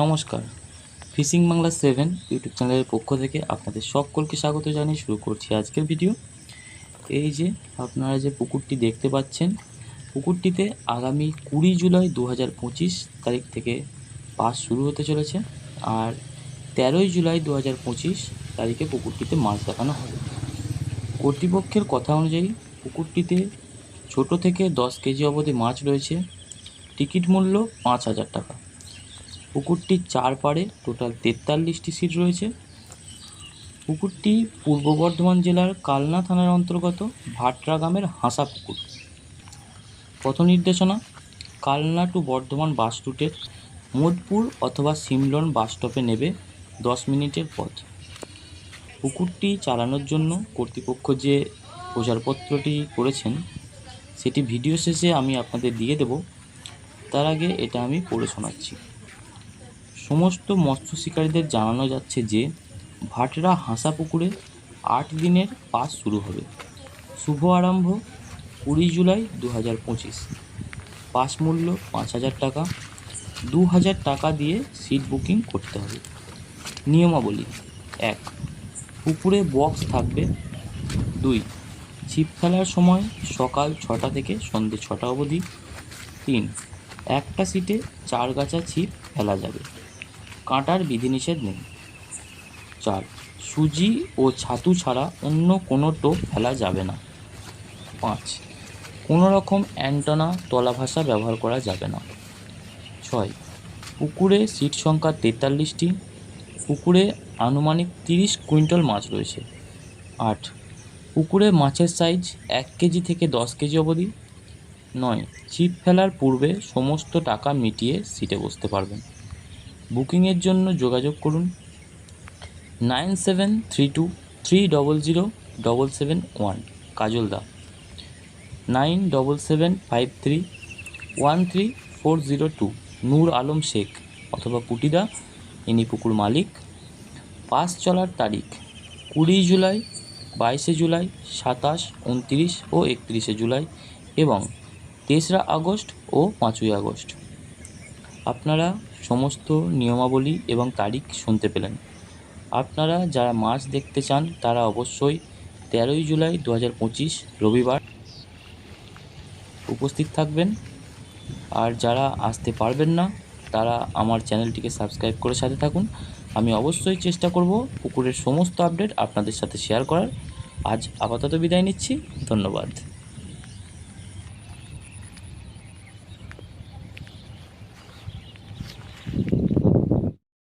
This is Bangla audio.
নমস্কার। ফিশিং বাংলা সেভেন ইউটিউব চ্যানেলের পক্ষ থেকে আপনাদের সকলকে স্বাগত জানিয়ে শুরু করছি আজকের ভিডিও। এই যে আপনারা যে পুকুরটি দেখতে পাচ্ছেন, পুকুরটিতে আগামী কুড়ি জুলাই দু হাজার পঁচিশ তারিখ থেকে পাস শুরু হতে চলেছে আর তেরোই জুলাই দু হাজার পঁচিশ তারিখে পুকুরটিতে মাছ দেখানো হবে। কর্তৃপক্ষের কথা অনুযায়ী পুকুরটিতে ছোট থেকে দশ কেজি অবধি মাছ রয়েছে। টিকিট মূল্য পাঁচ হাজার টাকা। পুকুরটির চারপাড়ে টোটাল তেতাল্লিশটি সিট রয়েছে। পুকুরটি পূর্ব বর্ধমান জেলার কালনা থানার অন্তর্গত ভাটরা গ্রামের হাসা পুকুর। পথ নির্দেশনা, কালনা টু বর্ধমান বাস রুটের মোদপুর অথবা সিমলন বাস স্টপে নেবে দশ মিনিটের পথ। পুকুরটি চালানোর জন্য কর্তৃপক্ষ যে প্রচারপত্রটি করেছেন, সেটি ভিডিও শেষে আমি আপনাদের দিয়ে দেব। তার আগে এটা আমি পড়ে শোনাচ্ছি। সমস্ত মৎস্য শিকারীদের জানানো যাচ্ছে যে, ভাটরা হাসা পুকুরে আট দিনের পাস শুরু হবে। শুভ আরম্ভ কুড়ি জুলাই দু হাজার পঁচিশ। পাস মূল্য পাঁচ হাজার টাকা। দু হাজার টাকা দিয়ে সিট বুকিং করতে হবে। নিয়মাবলী এক, পুকুরে বক্স থাকবে। দুই, ছিপ ফেলার সময় সকাল ছটা থেকে সন্ধ্যে ছটা অবধি। তিন, একটা সিটে চার গাছা ছিপ ফেলা যাবে। কাঁটার বিধিনিষেধ নেই। চার, সুজি ও ছাতু ছাড়া অন্য কোনো টোপ ফেলা যাবে না। পাঁচ, কোনো রকম অ্যান্টনা তলা ভাষা ব্যবহার করা যাবে না। ছয়, পুকুরে সিট সংখ্যা তেতাল্লিশটি, পুকুরে আনুমানিক তিরিশ কুইন্টাল মাছ রয়েছে। আট, পুকুরে মাছের সাইজ এক কেজি থেকে দশ কেজি অবধি। নয়, ছিপ ফেলার পূর্বে সমস্ত টাকা মিটিয়ে সিটে বসতে পারবেন। বুকিংয়ের জন্য যোগাযোগ করুন nine seven three two three double zero double seven one কাজলদা nine double seven five three one three four zero two, Nur Alam Sheikh অথবা পুটিদা, ইনি পুকুর মালিক। পাস চলার তারিখ কুড়ি জুলাই, বাইশে জুলাই, সাতাশ, উনত্রিশ ও একত্রিশে জুলাই এবং তেসরা আগস্ট ও পাঁচই আগস্ট। আপনারা সমস্ত নিয়মাবলী এবং তারিখ শুনতে পেলেন। আপনারা যারা মাছ দেখতে চান, তারা অবশ্যই তেরোই জুলাই দু হাজার পঁচিশ রবিবার উপস্থিত থাকবেন। আর যারা আসতে পারবেন না, তারা আমার চ্যানেলটিকে সাবস্ক্রাইব করে সাথে থাকুন। আমি অবশ্যই চেষ্টা করব পুকুরের সমস্ত আপডেট আপনাদের সাথে শেয়ার করার। আজ আপাতত বিদায় নিচ্ছি। ধন্যবাদ।